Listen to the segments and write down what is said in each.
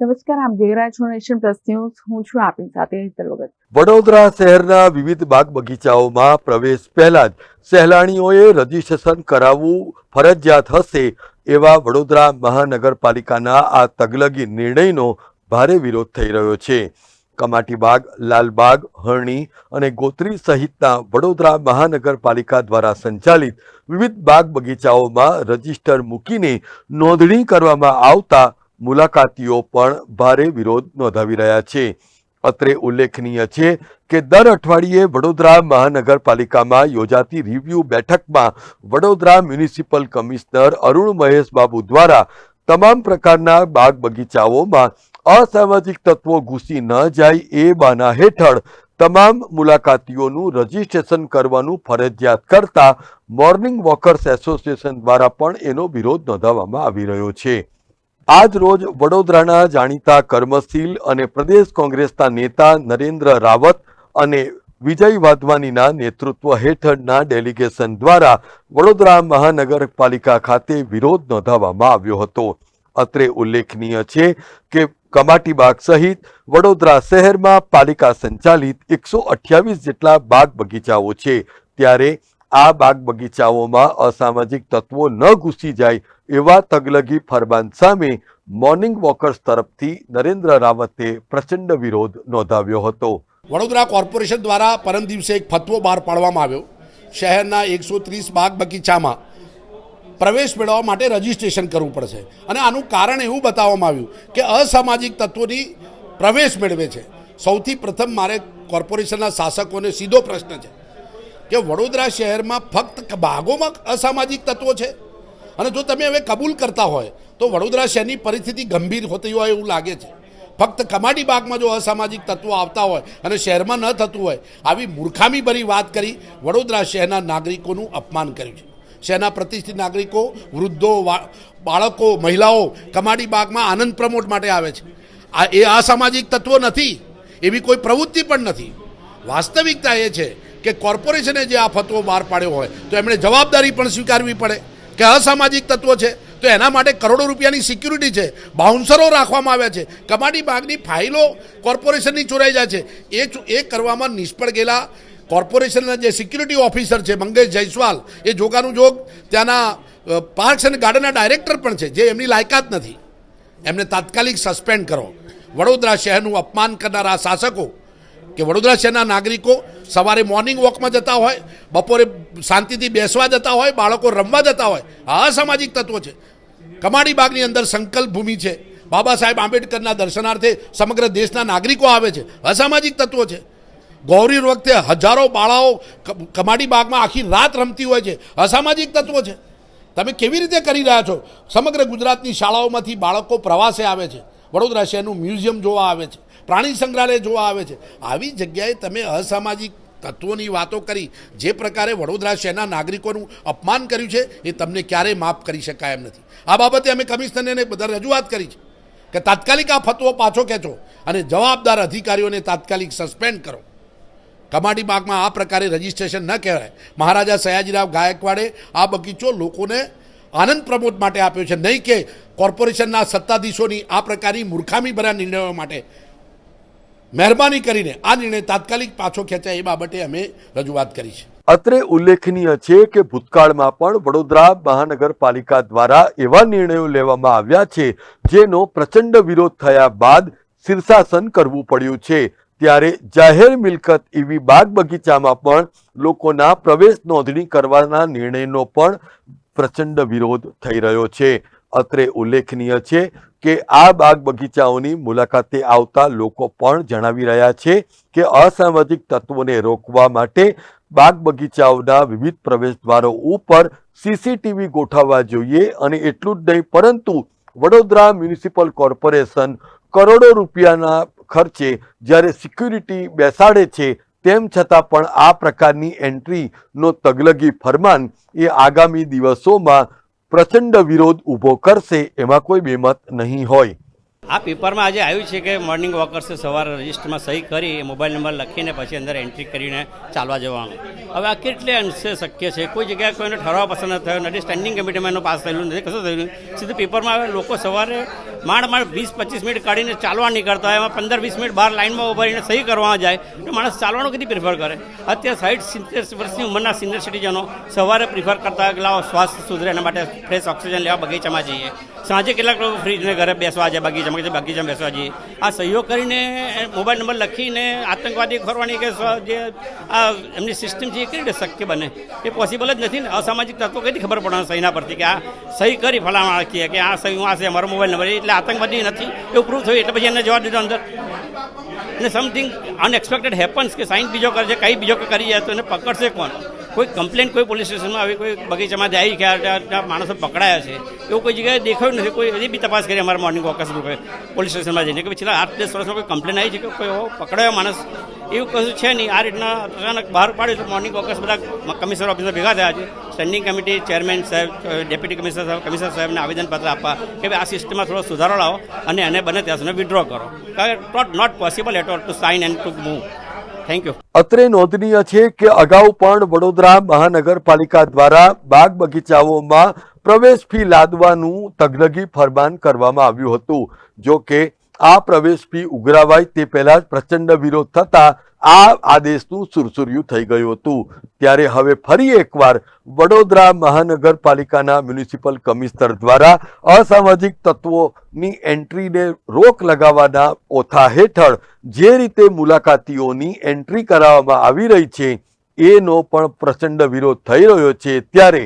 નમસ્કાર, આમ રહ્યા નેશન પ્લસ ન્યૂઝ. હું છું આપની સાથે હિતલ વગર વડોદરા શહેરના વિવિધ બાગ બગીચાઓમાં પ્રવેશ પહેલા જ સહેલાણીઓએ રજીસ્ટ્રેશન કરાવવું ફરજિયાત હશે એવા વડોદરા મહાનગરપાલિકાના આ તગલગી નિર્ણયનો ભારે વિરોધ થઈ રહ્યો છે. કમાટીબાગ લાલબાગ હરણી અને ગોત્રી સહિતના વડોદરા મહાનગરપાલિકા દ્વારા સંચાલિત વિવિધ બાગ બગીચાઓમાં રજિસ્ટર મૂકીને નોંધણી કરવામાં આવતા મુલાકાતીઓ પણ ભારે વિરોધ નોંધાવી રહ્યા છે. અત્રે ઉલ્લેખનીય છે કે દર અઠવાડિયે વડોદરા મહાનગરપાલિકામાં યોજાતી રિવ્યુ બેઠકમાં વડોદરા મ્યુનિસિપલ કમિશનર અરુણ મહેશ બાબુ દ્વારા તમામ પ્રકારના બાગ બગીચાઓમાં અસામાજિક તત્વો ઘૂસી ન જાય એ બાના હેઠળ તમામ મુલાકાતીઓનું રજીસ્ટ્રેશન કરવાનું ફરજિયાત કરતા મોર્નિંગ વોકર્સ એસોસિએશન દ્વારા પણ એનો વિરોધ નોંધાવવામાં આવી રહ્યો છે. આજ રોજ વડોદરાના જાણીતા કર્મશીલ અને પ્રદેશ કોંગ્રેસના નેતા નરેન્દ્ર રાવત અને વિજય વાધવાનીના નેતૃત્વ હેઠળના ડેલિગેશન દ્વારા વડોદરા મહાનગરપાલિકા ખાતે વિરોધ નોંધાવવામાં આવ્યો હતો. અત્રે ઉલ્લેખનીય છે કે કમાટીબાગ સહિત વડોદરા શહેરમાં પાલિકા સંચાલિત એકસો અઠ્યાવીસ જેટલા બાગ બગીચાઓ છે. ત્યારે આ બાગ બગીચાઓમાં અસામાજિક તત્વો ન ઘૂસી જાય એવા તગલગી ફરમાન સામે મોર્નિંગ વોકર્સ તરફથી નરેન્દ્ર રાવતે પ્રચંડ વિરોધ નોંધાવ્યો હતો. વડોદરા કોર્પોરેશન દ્વારા પરમ દિવસે એક ફતવો બહાર પાડવામાં આવ્યો. શહેરના એકસો ત્રીસ બાગ બગીચામાં પ્રવેશ મેળવવા માટે રજીસ્ટ્રેશન કરવું પડશે. અને આનું કારણ એવું બતાવવામાં આવ્યું કે અસામાજિક તત્વોની પ્રવેશ મેળવે છે. સૌથી પ્રથમ મારે કોર્પોરેશનના શાસકોને સીધો પ્રશ્ન છે કે વડોદરા શહેરમાં ફક્ત બાગોમાં અસામાજિક તત્વો છે? અને જો તમે હવે કબૂલ કરતા હોય, તો વડોદરા શહેરની પરિસ્થિતિ ગંભીર હોતી હોય એવું લાગે છે. ફક્ત કમાડી બાગમાં જો અસામાજિક તત્વો આવતા હોય અને શહેરમાં ન થતું હોય, આવી મૂર્ખામીભરી વાત કરી વડોદરા શહેરના નાગરિકોનું અપમાન કર્યું છે. શહેરના પ્રતિષ્ઠિત નાગરિકો, વૃદ્ધો બાળકો, મહિલાઓ કમાટી બાગમાં આનંદ પ્રમોટ માટે આવે છે. આ, એ અસામાજિક તત્વો નથી, એવી કોઈ પ્રવૃત્તિ પણ નથી. વાસ્તવિકતા એ છે કે કોર્પોરેશને જે આ ફતવો બહાર પાડ્યો હોય, તો એમણે જવાબદારી પણ સ્વીકારવી પડે. કે અસામાજિક તત્વો છે, તો એના માટે કરોડો રૂપિયાની સિક્યુરિટી છે બાઉન્સરો રાખવામાં આવ્યા છે. કમાટી બાગની ફાઇલો કોર્પોરેશનની ચોરાઈ જાય છે. એ એ કરવામાં નિષ્ફળ ગયેલા કોર્પોરેશનના જે સિક્યુરિટી ઓફિસર છે, મંગેશ જયસ્વાલ, એ જોગાનું જોગ ત્યાંના પાર્ક્સ અને ગાર્ડનના ડાયરેક્ટર પણ છે, જે એમની લાયકાત નથી. એમને તાત્કાલિક સસ્પેન્ડ કરો. વડોદરા શહેરનું અપમાન કરનારા શાસકો કે વડોદરા શહેરના નાગરિકો સવારે મોર્નિંગ વોકમાં જતા હોય, બપોરે શાંતિથી બેસવા જતા હોય, બાળકો રમવા જતા હોય, આ અસામાજિક તત્વો છે. કમાડી બાગની અંદર સંકલ્પ ભૂમિ છે. બાબા સાહેબ આંબેડકરના દર્શનાર્થે સમગ્ર દેશના નાગરિકો આવે છે. અસામાજિક તત્વો છે. ગૌરી વખતે હજારો બાળાઓ કમાડી બાગમાં આખી રાત રમતી હોય છે. અસામાજિક તત્વો છે. તમે કેવી રીતે કરી રહ્યા છો? સમગ્ર ગુજરાતની શાળાઓમાંથી બાળકો પ્રવાસે આવે છે. વડોદરા શહેરનું મ્યુઝિયમ જોવા આવે છે. પ્રાણી સંગ્રહાલય જોવા આવે છે. આવી જગ્યાએ તમે અસામાજિક તત્વોની વાતો કરી, જે પ્રકારે વડોદરા શહેરના નાગરિકોનું અપમાન કર્યું છે, એ તમને ક્યારેય માફ કરી શકાય એમ નથી. આ બાબતે અમે કમિશનરને બધા રજૂઆત કરી છે કે તાત્કાલિક આ ફતવો પાછો ખેંચો અને જવાબદાર અધિકારીઓને તાત્કાલિક સસ્પેન્ડ કરો. કમાટી બાગમાં આ પ્રકારે રજિસ્ટ્રેશન ન કહેવાય. મહારાજા સયાજીરાવ ગાયકવાડે આ બગીચો લોકોને આનંદ પ્રમોદ માટે આપ્યો છે. નહીં કે કોર્પોરેશનના સત્તાધીશોની આ પ્રકારની મૂર્ખામી ભર્યા નિર્ણયો માટે. મહેરબાની કરીને આ નિર્ણય તાત્કાલિક પાછો ખેંચાય એ બાબતે અમે રજૂઆત કરી છે. અત્રે ઉલ્લેખનીય છે કે ભૂતકાળમાં પણ વડોદરા મહાનગરપાલિકા દ્વારા એવા નિર્ણયો લેવામાં આવ્યા છે જેનો પ્રચંડ વિરોધ થયા બાદ શીર્ષાસન કરવું પડ્યું છે. ત્યારે જાહેર મિલકત એવી બાગ બગીચામાં પણ લોકોના પ્રવેશ નોંધણી કરવાના નિર્ણયનો પણ પ્રચંડ વિરોધ થઈ રહ્યો છે. અત્રે ઉલ્લેખનીય છે કે આ બાગ બગીચાઓની મુલાકાતે આવતા લોકો પણ જણાવી રહ્યા છે કે અસામાજિક તત્વોને રોકવા માટે બાગ બગીચાઓના વિવિધ પ્રવેશ દ્વારો ઉપર સીસીટીવી ગોઠવવા જોઈએ અને એટલું જ નહીં, પરંતુ વડોદરા મ્યુનિસિપલ કોર્પોરેશન કરોડો રૂપિયાના ખર્ચે જ્યારે સિક્યુરિટી બેસાડે છે, તેમ છતાં પણ આ પ્રકારની એન્ટ્રીનો તગલગી ફરમાન એ આગામી દિવસોમાં પ્રચંડ વિરોધ ઊભો કરશે એમાં કોઈ બેમત નહીં હોય. આ પેપરમાં આજે આવ્યું છે કે મોર્નિંગ વોકર્સે સવારે રજિસ્ટરમાં સહી કરી મોબાઈલ નંબર લખીને પછી અંદર એન્ટ્રી કરીને ચાલવા જવાનું. હવે આ કેટલે અંશે શક્ય છે? કોઈ જગ્યાએ કોઈને ઠરાવ પસંદ થયો, નથી સ્ટેન્ડિંગ કમિટીમાં એનો પાસ થયેલું નથી, કશું થયેલું સીધું પેપરમાં આવે, લોકો સવારે માંડ માંડ વીસ પચીસ મિનિટ કાઢીને ચાલવા નીકળતા હોય એમાં પંદર વીસ મિનિટ બહાર લાઇનમાં ઊભા રહીને સહી કરવા જાય, તો માણસ ચાલવાનું કદી પ્રિફર કરે? અત્યારે સાઠ સિત્તેર વર્ષની ઉંમરના સિનિયર સિટીઝનો સવારે પ્રિફર કરતા લાવો, શ્વાસ સુધરે, એના માટે ફ્રેશ ઓક્સિજન લેવા બગીચામાં જઈએ. સાંજે કેટલાક લોકો ફ્રીજને ઘરે બેસવા જાય બગીચામાં કે બગીચામાં બેસવા જઈએ. આ સહયોગ કરીને મોબાઈલ નંબર લખીને આતંકવાદી ખોરવાની કે જે આ એમની સિસ્ટમ છે, એ કેવી રીતે શક્ય બને? એ પોસિબલ જ નથી ને. અસામાજિક તત્વો કઈ ખબર પડે સહીના પરથી કે આ સહી કરી ફલાણા રાખીએ કે આ સહી, આ છે અમારો મોબાઈલ નંબર એટલે આતંકવાદી નથી. એવું પ્રૂફ થયું, એટલે પછી એને જવા દીધો અંદર. અને સમથિંગ અનએક્સપેક્ટેડ હેપન્સ કે સાઇન બીજો કરે છે, કંઈ બીજો કરી જાય તો એને પકડશે કોણ? કોઈ કમ્પ્લેન કોઈ પોલીસ સ્ટેશનમાં આવી, કોઈ બગીચામાં આવી કે આ- માણસો પકડાયા છે, એવું કોઈ જગ્યાએ દેખાયું નથી. કોઈ હજી બી તપાસ કરી અમારા મોર્નિંગ વોકર્સ ગ્રુપે, પોલીસ સ્ટેશનમાં જઈને કે છેલ્લા આઠ દસ વર્ષમાં કોઈ કમ્પ્લેન આવી છે કે કોઈ પકડાયો માણસ? એવું કશું છે નહીં. આ રીતના અચાનક બહાર પાડ્યું તો મોર્નિંગ વોકર્સ બધા કમિશનર ઓફિસર ભેગા થયા છે. સ્ટેન્ડિંગ કમિટી ચેરમેન સાહેબ ડેપ્યુટી કમિશનર સાહેબ કમિશનર સાહેબને આવેદનપત્ર આપવા કે ભાઈ આ સિસ્ટમમાં થોડો સુધારો લાવો અને એને બને ત્યાં સુધી વિડ્રો કરો. કારણ ટોટ not possible at all to sign and to move thank you અત્રે નોંધનીય છે કે અગાઉ પણ વડોદરા મહાનગરપાલિકા દ્વારા બાગ બગીચાઓમાં પ્રવેશ ફી લાદવાનું તગલગી ફરમાન કરવામાં આવ્યું હતું. જો કે આ પ્રવેશ ફી ઉઘરાવાય તે પહેલા પ્રચંડ વિરોધ થતા આ આદેશનું સુરસુર્યું થઈ ગયું હતું. ત્યારે હવે ફરી એકવાર વડોદરા મહાનગરપાલિકાના મ્યુનિસિપલ કમિશનર દ્વારા અસામાજિક તત્વોની એન્ટ્રીને રોક લગાવવાના ઓથા હેઠળ જે રીતે મુલાકાતીઓની એન્ટ્રી કરાવવામાં આવી રહી છે, એનો પણ પ્રચંડ વિરોધ થઈ રહ્યો છે. ત્યારે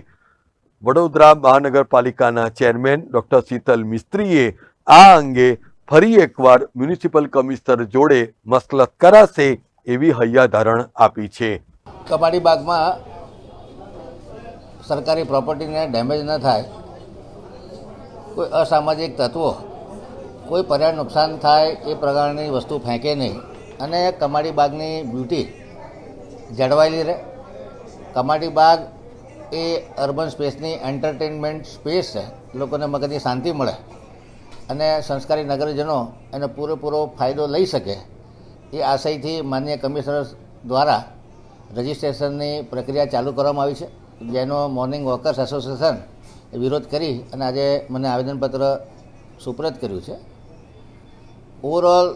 વડોદરા મહાનગરપાલિકાના ચેરમેન ડૉક્ટર શીતલ મિસ્ત્રીએ આ અંગે ફરી એકવાર મ્યુનિસિપલ કમિશનર જોડે મસલત કરાશે એવી હૈયાધારણ આપી છે. કબાડી બાગમાં સરકારી પ્રોપર્ટીને ડેમેજ ન થાય, કોઈ અસામાજિક તત્વો, કોઈ પર્યાવરણ નુકસાન થાય એ પ્રકારની વસ્તુ ફેંકે નહીં. અને કમાડી બાગની બ્યુટી જળવાયેલી રહે. કમાડી બાગ એ અર્બન સ્પેસની એન્ટરટેનમેન્ટ સ્પેસ છે. લોકોને મગજની શાંતિ મળે અને સંસ્કારી નગરજનો એનો પૂરેપૂરો ફાયદો લઈ શકે. એ આશયથી માન્ય કમિશનર દ્વારા રજિસ્ટ્રેશનની પ્રક્રિયા ચાલુ કરવામાં આવી છે. જેનો મોર્નિંગ વોકર્સ એસોસિએશન વિરોધ કરી અને આજે મને આવેદનપત્ર સુપ્રત કર્યું છે. ઓવરઓલ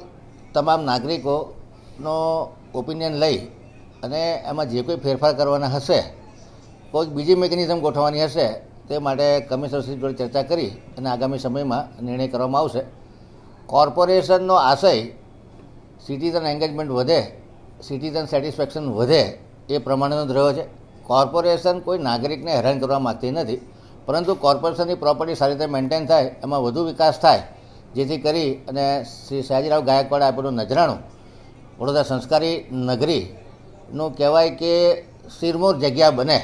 તમામ નાગરિકોનો ઓપિનિયન લઈ અને એમાં જે કોઈ ફેરફાર કરવાના હશે કોઈક બીજી મિકેનિઝમ ગોઠવવાની હશે, તે માટે કમિશનરશ્રી જોડે ચર્ચા કરી અને આગામી સમયમાં નિર્ણય કરવામાં આવશે. કોર્પોરેશનનો આશય સિટીઝન એન્ગેજમેન્ટ વધે સિટીઝન સેટિસ્ફેક્શન વધે, એ પ્રમાણેનો જ રહ્યો છે. કોર્પોરેશન કોઈ નાગરિકને હેરાન કરવા માગતી નથી, પરંતુ કોર્પોરેશનની પ્રોપર્ટી સારી રીતે મેન્ટેન થાય, એમાં વધુ વિકાસ થાય, જેથી કરી અને શ્રી સયાજીરાવ ગાયકવાડે આપેલું નજરાણું, વડોદરા સંસ્કારી નગરીનું કહેવાય કે સિરમોર જગ્યા બને,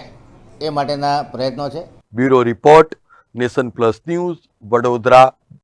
એ માટેના પ્રયત્નો છે. Bureau report, nation plus news, Vadodara.